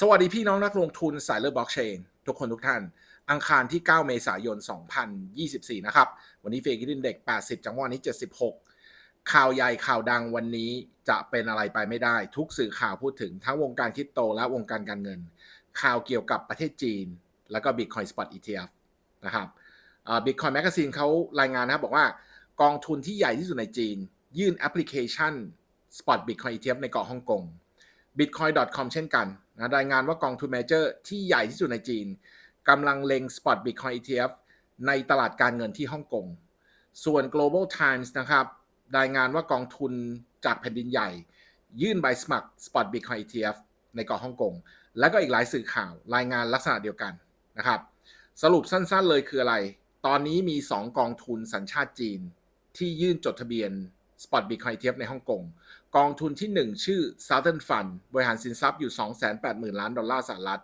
สวัสดีพี่น้องนักลงทุนสายเลือดบล็อกเชนทุกคนทุกท่าน อังคารที่ 9 เมษายน 2024 นะครับ วันนี้เฟกิดินเด็ก 80 จังหวะนี้ 76 ข่าวใหญ่ข่าวดังวันนี้จะเป็นอะไรไปไม่ได้ ทุกสื่อข่าวพูดถึงทั้งวงการคริปโตและวงการการเงิน ข่าวเกี่ยวกับประเทศจีน แล้วก็ Bitcoin Spot ETF นะครับบิตคอยแมกกาซีนเขารายงานนะครับบอกว่ากองทุนที่ใหญ่ที่สุดในจีน ยื่นแอปพลิเคชัน Spot Bitcoin ETF ในเกาะฮ่องกง bitcoin.com เช่นกันนะรายงานว่ากองทุนเมเจอร์ที่ใหญ่ที่สุดในจีนกำลังเล็ง Spot Bitcoin ETF ในตลาดการเงินที่ฮ่องกง ส่วน Global Times นะครับรายงานว่ากองทุนจากแผ่นดินใหญ่ ยื่นใบสมัคร Spot Bitcoin ETF ในเกาะฮ่องกง และก็อีกหลายสื่อข่าวรายงานลักษณะเดียวกันนะครับ สรุปสั้นๆเลยคืออะไร ตอนนี้มี 2 กองทุนสัญชาติจีน ที่ยื่นจดทะเบียน Spot Bitcoin ETF ในฮ่องกง กองทุนที่ 1 ชื่อ Southern Fund บริหารสินทรัพย์อยู่ 280,000 ล้านดอลลาร์สหรัฐ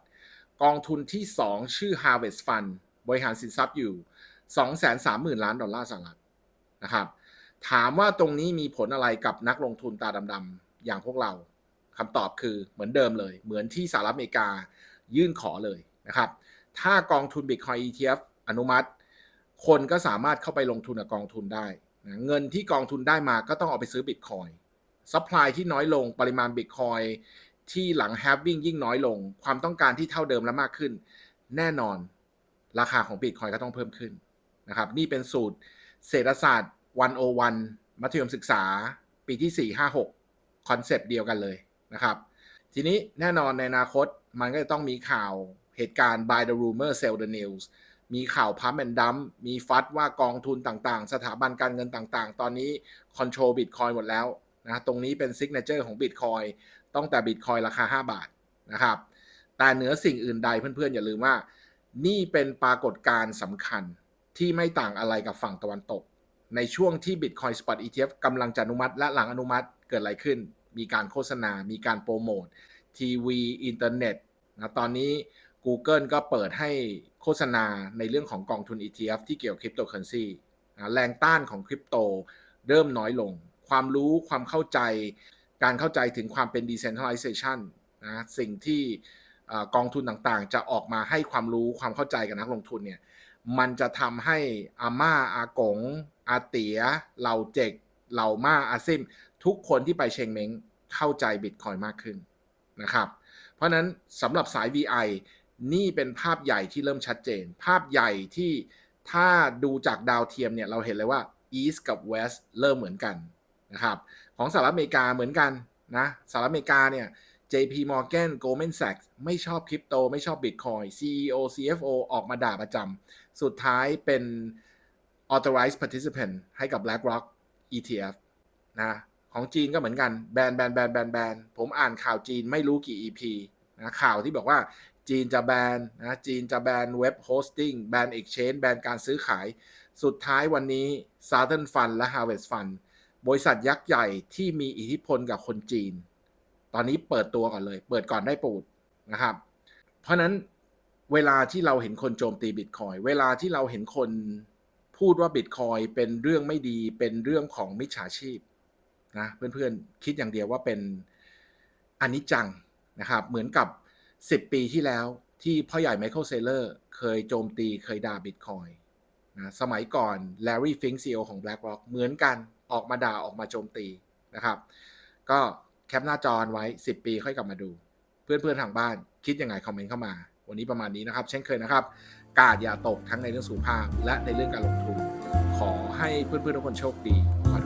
กองทุนที่ 2 ชื่อ Harvest Fund บริหารสินทรัพย์อยู่ 230,000 ล้านดอลลาร์สหรัฐนะครับ ถามว่าตรงนี้มีผลอะไรกับนักลงทุนตาดำๆอย่างพวกเราคำตอบคือเหมือนเดิมเลย เหมือนที่สหรัฐอเมริกายื่นขอเลยนะครับ ถ้ากองทุน Bitcoin ETF อนุมัติ คนก็สามารถเข้าไปลงทุนกับกองทุนได้นะเงินที่กองทุนได้มาก็ต้องเอาไปซื้อ Bitcoin ซัพพลายที่น้อยลงปริมาณ Bitcoin ที่หลัง halving ยิ่งน้อยลง ความต้องการที่เท่าเดิมและมากขึ้น แน่นอนราคาของ Bitcoin ก็ต้องเพิ่มขึ้นนะครับนี่เป็นสูตรเศรษฐศาสตร์ 101 มัธยมศึกษา ปีที่ 4 5 6 คอนเซปต์เดียวกันเลยนะครับ ทีนี้แน่นอนในอนาคตมันก็จะต้องมีข่าวเหตุการณ์ buy the rumor sell the news มีข่าวพัมแอนดัมมีฟัดว่ากองทุนต่างๆ สถาบันการเงินต่างๆ ตอนนี้คอนโทรลบิตคอยหมดแล้ว นะตรงนี้เป็นซิกเนเจอร์ของบิตคอยต้องแต่บิตคอยราคา 5 บาทนะครับ แต่เหนือสิ่งอื่นใดเพื่อนๆ อย่าลืมว่า นี่เป็นปรากฏการณ์สำคัญที่ไม่ต่างอะไรกับฝั่งตะวันตก ในช่วงที่ Bitcoin Spot ETF กำลังจะอนุมัติและหลังอนุมัติเกิดอะไรขึ้น มีการโฆษณา มีการโปรโมททีวีอินเทอร์เน็ตนะตอนนี้ Google ก็เปิดให้โฆษณาในเรื่องของกองทุน ETF ที่เกี่ยวกับคริปโตเคอเรนซีแรงต้านของคริปโตเริ่มน้อยลง ความรู้ความเข้าใจ การเข้าใจถึงความเป็น decentralization นะสิ่งที่กองทุนต่างๆ จะออกมาให้ความรู้ความเข้าใจกับนักลงทุนเนี่ยมันจะทำให้อาม่าอากง อาเตียเหล่าเจกเหล่าม่าอาซิม ทุกคนที่ไปเชงเม้งเข้าใจบิตคอยมากขึ้นนะครับ เพราะนั้นสำหรับสาย VI นี่เป็นภาพใหญ่ที่เริ่มชัดเจน ภาพใหญ่ที่ถ้าดูจากดาวเทียมเนี่ยเราเห็นเลยว่า East กับ West เริ่มเหมือนกัน นะครับของสหรัฐอเมริกาเหมือนกันนะสหรัฐอเมริกาเนี่ย JP Morgan Goldman Sachs ไม่ชอบคริปโต ไม่ชอบ Bitcoin CEO CFO ออกมาด่าประจำสุดท้ายเป็น authorized participant ให้กับ BlackRock ETF นะของจีนก็เหมือนกันแบนแบนแบนแบนแบนผมอ่านข่าวจีนไม่รู้กี่ EP นะข่าวที่บอกว่าจีนจะแบนนะจีนจะแบนเว็บโฮสติ้งแบน Exchange แบนการซื้อขาย สุดท้ายวันนี้ Southern Fund และ Harvest Fund บริษัทยักษ์ใหญ่ที่มีอิทธิพลกับคนจีน ตอนนี้เปิดตัวก่อนเลย เปิดก่อนได้ปูดนะครับ เพราะนั้นเวลาที่เราเห็นคนโจมตีบิตคอยเวลาที่เราเห็นคนพูดว่าบิตคอยเป็นเรื่องไม่ดีเป็นเรื่องของมิจฉาชีพนะเพื่อนๆคิดอย่างเดียวว่าเป็นอนิจจังนะครับเหมือนกับ 10 ปีที่แล้วที่พ่อใหญ่ไมเคิลเซเลอร์เคยโจมตีเคยด่าบิตคอยนะสมัยก่อนแลร์รี่ฟิงซีโอของ BlackRock เหมือนกัน ออกมาด่าออกมาโจมตีนะครับ ก็แคปหน้าจอไว้ 10 ปีค่อยกลับมาดู เพื่อนๆทางบ้านคิดยังไงคอมเมนต์เข้ามา วันนี้ประมาณนี้นะครับ เช่นเคยนะครับ กาดอย่าตกทั้งในเรื่องสุขภาพ และในเรื่องการลงทุน ขอให้เพื่อนๆทุกคนโชคดีขอ